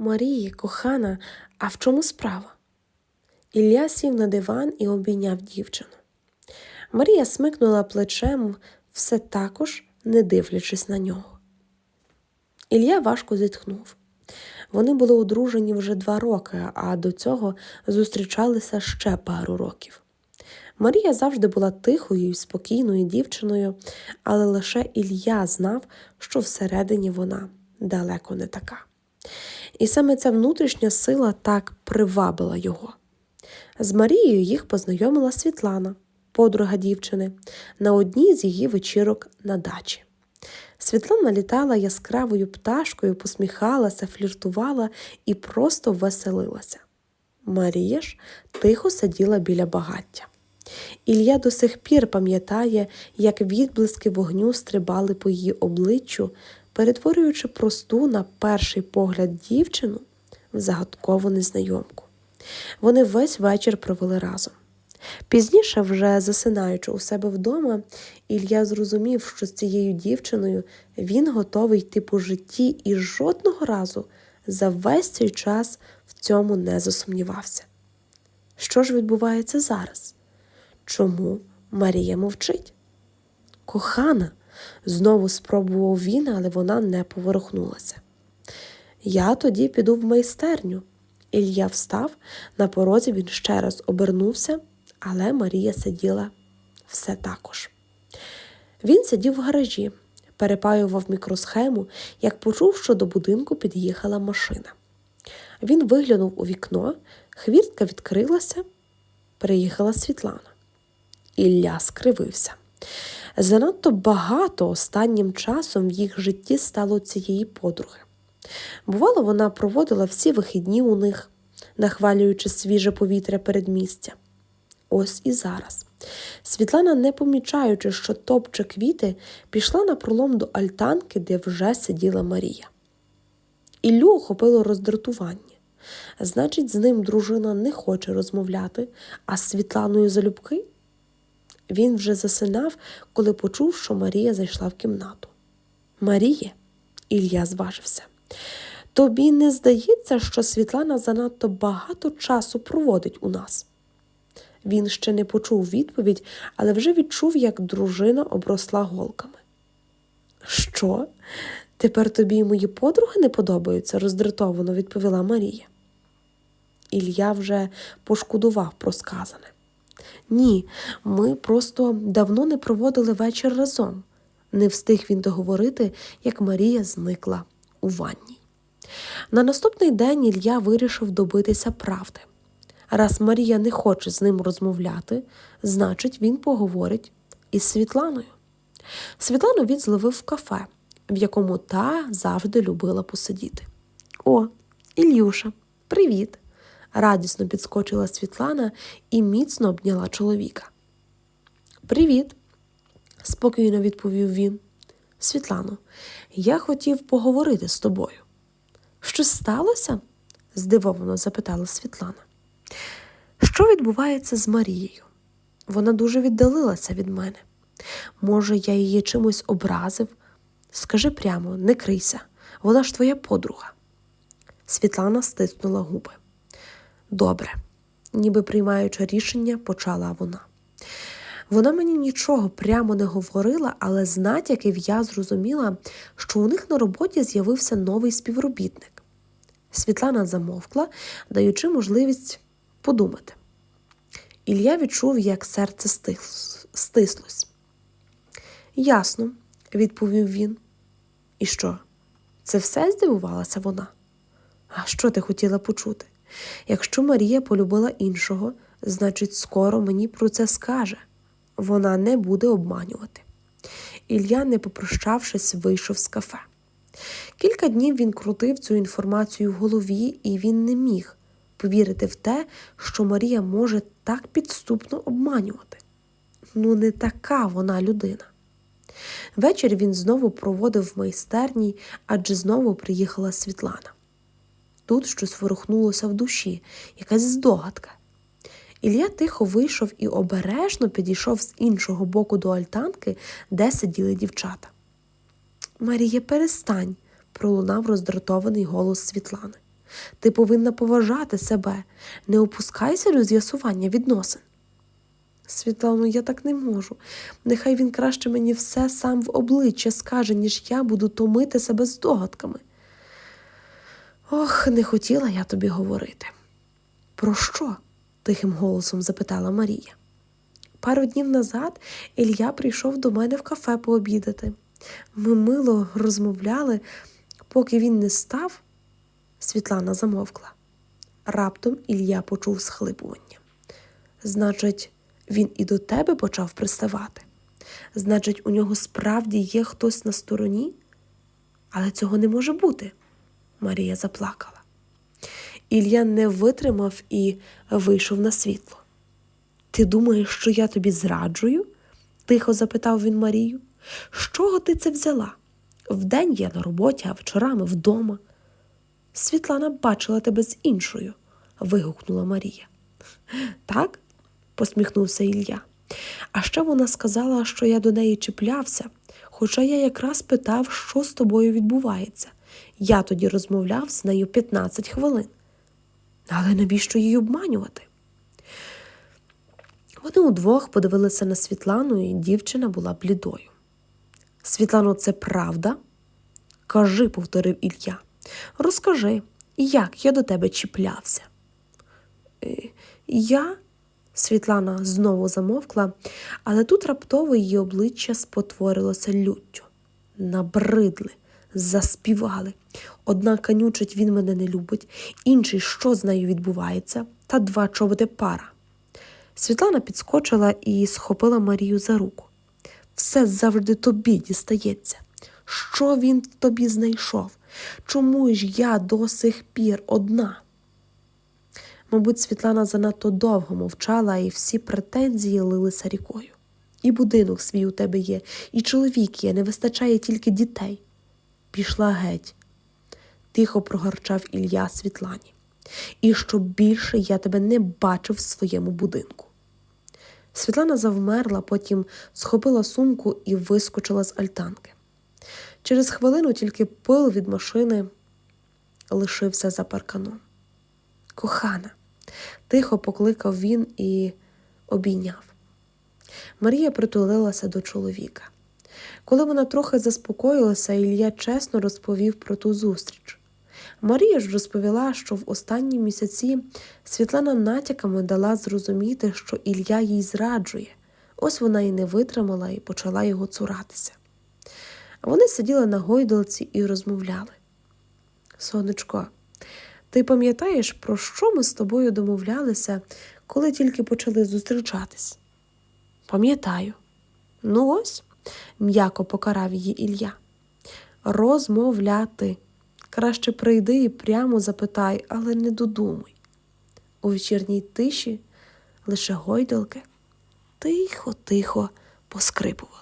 Марії, кохана, а в чому справа? Ілля сів на диван і обійняв дівчину. Марія смикнула плечем, все також не дивлячись на нього. Ілля важко зітхнув. Вони були одружені вже два роки, а до цього зустрічалися ще пару років. Марія завжди була тихою і спокійною дівчиною, але лише Ілля знав, що всередині вона далеко не така. І саме ця внутрішня сила так привабила його. З Марією їх познайомила Світлана, подруга дівчини, на одній з її вечірок на дачі. Світлана літала яскравою пташкою, посміхалася, фліртувала і просто веселилася. Марія ж тихо сиділа біля багаття. Ілля до сих пір пам'ятає, як відблиски вогню стрибали по її обличчю, перетворюючи просту на перший погляд дівчину в загадкову незнайомку. Вони весь вечір провели разом. Пізніше, вже засинаючи у себе вдома, Ілля зрозумів, що з цією дівчиною він готовий йти по житті і жодного разу за весь цей час в цьому не засумнівався. Що ж відбувається зараз? Чому Марія мовчить? Кохана, знову спробував він, але вона не поворухнулася. Я тоді піду в майстерню. Ілля встав, на порозі він ще раз обернувся, але Марія сиділа все також. Він сидів в гаражі, перепаював мікросхему, як почув, що до будинку під'їхала машина. Він виглянув у вікно, хвіртка відкрилася, приїхала Світлана. Ілля скривився. Занадто багато останнім часом в їх житті стало цієї подруги. Бувало, вона проводила всі вихідні у них, нахвалюючи свіже повітря передмістя. Ось і зараз. Світлана, не помічаючи, що топче квіти, пішла на пролом до альтанки, де вже сиділа Марія. Іллю охопило роздратування. Значить, з ним дружина не хоче розмовляти, а з Світланою залюбки. Він вже засинав, коли почув, що Марія зайшла в кімнату. Маріє, Ілля зважився. Тобі не здається, що Світлана занадто багато часу проводить у нас. Він ще не почув відповідь, але вже відчув, як дружина обросла голками. Що? Тепер тобі й мої подруги не подобаються? роздратовано відповіла Марія. Ілля вже пошкодував про сказане. Ні, ми просто давно не проводили вечір разом. Не встиг він договорити, як Марія зникла у ванні. На наступний день Ілля вирішив добитися правди. Раз Марія не хоче з ним розмовляти, значить, він поговорить із Світланою. Світлану він зловив в кафе, в якому та завжди любила посидіти. О, Ілюша, привіт! Радісно підскочила Світлана і міцно обняла чоловіка. Привіт, спокійно відповів він. Світлано, я хотів поговорити з тобою. Що сталося? здивовано запитала Світлана. Що відбувається з Марією? Вона дуже віддалилася від мене. Може, я її чимось образив? Скажи прямо, не крийся, вона ж твоя подруга. Світлана стиснула губи. Добре, ніби приймаючи рішення, почала вона. Вона мені нічого прямо не говорила, але з натяків я зрозуміла, що у них на роботі з'явився новий співробітник. Світлана замовкла, даючи можливість подумати. Ілля відчув, як серце стислось. Ясно, відповів він. І що? Це все здивувалася вона? А що ти хотіла почути? Якщо Марія полюбила іншого, значить, скоро мені про це скаже. Вона не буде обманювати. Ілля, не попрощавшись, вийшов з кафе. Кілька днів він крутив цю інформацію в голові, і він не міг повірити в те, що Марія може так підступно обманювати. Ну, не така вона людина. Вечір він знову проводив в майстерні, адже знову приїхала Світлана. Тут щось ворухнулося в душі, якась здогадка. Ілля тихо вийшов і обережно підійшов з іншого боку до альтанки, де сиділи дівчата. Марія, перестань, пролунав роздратований голос Світлани. Ти повинна поважати себе, не опускайся до з'ясування відносин. Світлано, я так не можу. Нехай він краще мені все сам в обличчя скаже, ніж я буду томити себе здогадками. Ох, не хотіла я тобі говорити. Про що? тихим голосом запитала Марія. Пару днів назад Ілля прийшов до мене в кафе пообідати. Ми мило розмовляли, поки він не став. Світлана замовкла. Раптом Ілля почув схлипування. Значить, він і до тебе почав приставати. Значить, у нього справді є хтось на стороні? Але цього не може бути. Марія заплакала. Ілля не витримав і вийшов на світло. Ти думаєш, що я тобі зраджую? тихо запитав він Марію. З чого ти це взяла? Вдень я на роботі, а вечорами вдома. Світлана бачила тебе з іншою, вигукнула Марія. Так? посміхнувся Ілля. А ще вона сказала, що я до неї чіплявся, хоча я якраз питав, що з тобою відбувається. Я тоді розмовляв з нею 15 хвилин. Але навіщо її обманювати? Вони удвох подивилися на Світлану, і дівчина була блідою. Світлано, це правда? Кажи, повторив Ілля. Розкажи, як я до тебе чіплявся. «Е, Я. Світлана знову замовкла, але тут раптово її обличчя спотворилося люттю. Набридли, заспівали. Одна канючить він мене не любить, інший, що з нею відбувається, та два чоботи пара. Світлана підскочила і схопила Марію за руку. Все завжди тобі дістається. Що він в тобі знайшов? Чому ж я до сих пір одна? Мабуть, Світлана занадто довго мовчала, і всі претензії лилися рікою. І будинок свій у тебе є, і чоловік є, не вистачає тільки дітей. Пішла геть, тихо прогарчав Ілля Світлані. І щоб більше я тебе не бачив в своєму будинку. Світлана завмерла, потім схопила сумку і вискочила з альтанки. Через хвилину тільки пил від машини лишився за парканом. Кохана, тихо покликав він і обійняв. Марія притулилася до чоловіка. Коли вона трохи заспокоїлася, Ілля чесно розповів про ту зустріч. Марія ж розповіла, що в останні місяці Світлана натяками дала зрозуміти, що Ілля їй зраджує. Ось вона і не витримала і почала його цуратися. Вони сиділи на гойдалці і розмовляли. Сонечко, ти пам'ятаєш, про що ми з тобою домовлялися, коли тільки почали зустрічатись? Пам'ятаю. Ну ось, м'яко покарав її Ілля. Розмовляти. Краще прийди і прямо запитай, але не додумуй. У вечірній тиші лише гойдалки тихо-тихо поскрипували.